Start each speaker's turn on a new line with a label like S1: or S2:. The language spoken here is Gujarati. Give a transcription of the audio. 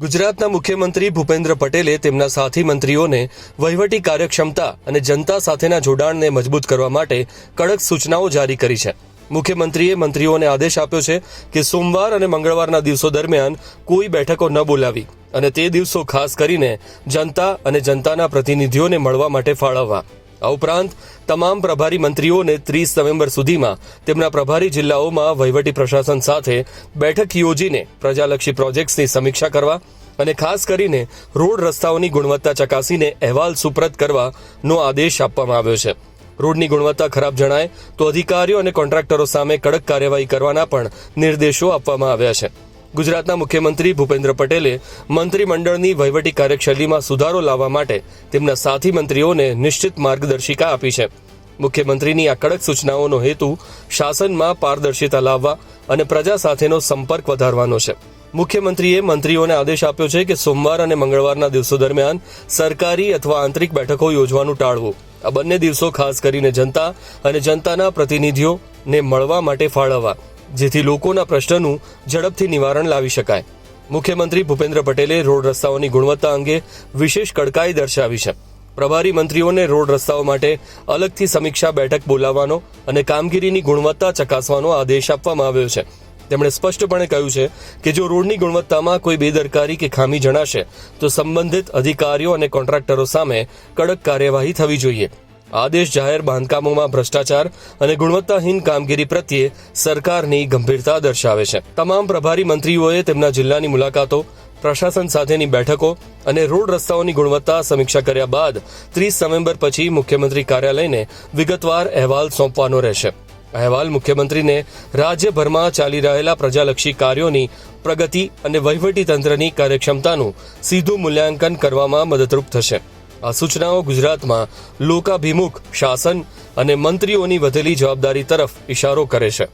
S1: ગુજરાતના મુખ્યમંત્રી ભૂપેન્દ્ર પટેલે તેમના સાથી મંત્રીઓને વહીવટી કાર્યક્ષમતા અને જનતા સાથેના જોડાણને મજબૂત કરવા માટે કડક સૂચનાઓ જારી કરી છે. મુખ્યમંત્રીએ મંત્રીઓને આદેશ આપ્યો છે કે સોમવાર અને મંગળવારના દિવસો દરમિયાન કોઈ બેઠકો ન બોલાવી અને તે દિવસો ખાસ કરીને જનતા અને જનતાના પ્રતિનિધિઓને મળવા માટે ફાળવવા. આ ઉપરાંત, તમામ પ્રભારી મંત્રીઓને ત્રીસ નવેમ્બર સુધીમાં તેમના પ્રભારી જિલ્લાઓમાં વહીવટી પ્રશાસન સાથે બેઠક યોજીને પ્રજાલક્ષી પ્રોજેક્ટ્સની સમીક્ષા કરવા અને ખાસ કરીને રોડ રસ્તાઓની ગુણવત્તા ચકાસીને અહેવાલ સુપ્રત કરવાનો આદેશ આપવામાં આવ્યો છે. રોડની ગુણવત્તા ખરાબ જણાય તો અધિકારીઓ અને કોન્ટ્રાક્ટરો સામે કડક કાર્યવાહી કરવાના પણ નિર્દેશો આપવામાં આવ્યા છે. ગુજરાતના મુખ્યમંત્રી ભૂપેન્દ્ર પટેલે મંત્રીમંડળની વહીવટી કાર્યશૈલીમાં સુધારો લાવવા માટે તેમના સાથી મંત્રીઓને નિશ્ચિત માર્ગદર્શિકા આપી છે. મુખ્યમંત્રીની આ કડક સૂચનાઓનો હેતુ શાસનમાં પારદર્શિતા લાવવા અને પ્રજા સાથેનો સંપર્ક વધારવાનો છે. મુખ્યમંત્રીએ મંત્રીઓને આદેશ આપ્યો છે કે સોમવાર અને મંગળવારના દિવસો દરમિયાન સરકારી અથવા આંતરિક બેઠકો યોજવાનું ટાળવું. આ બંને દિવસો ખાસ કરીને જનતા અને જનતાના પ્રતિનિધિઓને મળવા માટે ફાળવવા. જેથી લોકોના પ્રશ્નનું ઝડપથી નિવારણ લાવી શકાય. મુખ્યમંત્રી ભૂપેન્દ્ર પટેલે રોડ રસ્તાઓની ગુણવત્તા અંગે વિશેષ કડકાઈ દર્શાવી છે. પ્રભારી મંત્રીઓને રોડ રસ્તાઓ માટે અલગથી સમીક્ષા બેઠક બોલાવવાનો અને કામગીરીની ગુણવત્તા ચકાસવાનો આદેશ આપવામાં આવ્યો છે. તેમણે સ્પષ્ટપણે કહ્યું છે કે જો રોડની ગુણવત્તામાં કોઈ બેદરકારી કે ખામી જણાશે, તો સંબંધિત અધિકારીઓ અને કોન્ટ્રાક્ટરો સામે કડક કાર્યવાહી થવી જોઈએ. આદેશ જાહેર બાંધકામોમાં ભ્રષ્ટાચાર અને ગુણવત્તાહીન કામગીરી પ્રત્યે સરકારની ગંભીરતા દર્શાવે છે. તમામ પ્રભારી મંત્રીઓએ તેમના જિલ્લાની મુલાકાતો, પ્રશાસન સાથેની બેઠકો અને રોડ રસ્તાઓની ગુણવત્તા સમીક્ષા કર્યા બાદ ત્રીસ નવેમ્બર પછી મુખ્યમંત્રી કાર્યાલયને વિગતવાર અહેવાલ સોંપવાનો રહેશે. અહેવાલ મુખ્યમંત્રીને રાજ્યભરમાં ચાલી રહેલા પ્રજાલક્ષી કાર્યોની પ્રગતિ અને વહીવટી તંત્રની કાર્યક્ષમતાનું સીધું મૂલ્યાંકન કરવામાં મદદરૂપ થશે. આ સૂચનાઓ ગુજરાતમાં લોકાભિમુખ શાસન અને મંત્રીઓની વધેલી જવાબદારી તરફ ઇશારો કરે છે.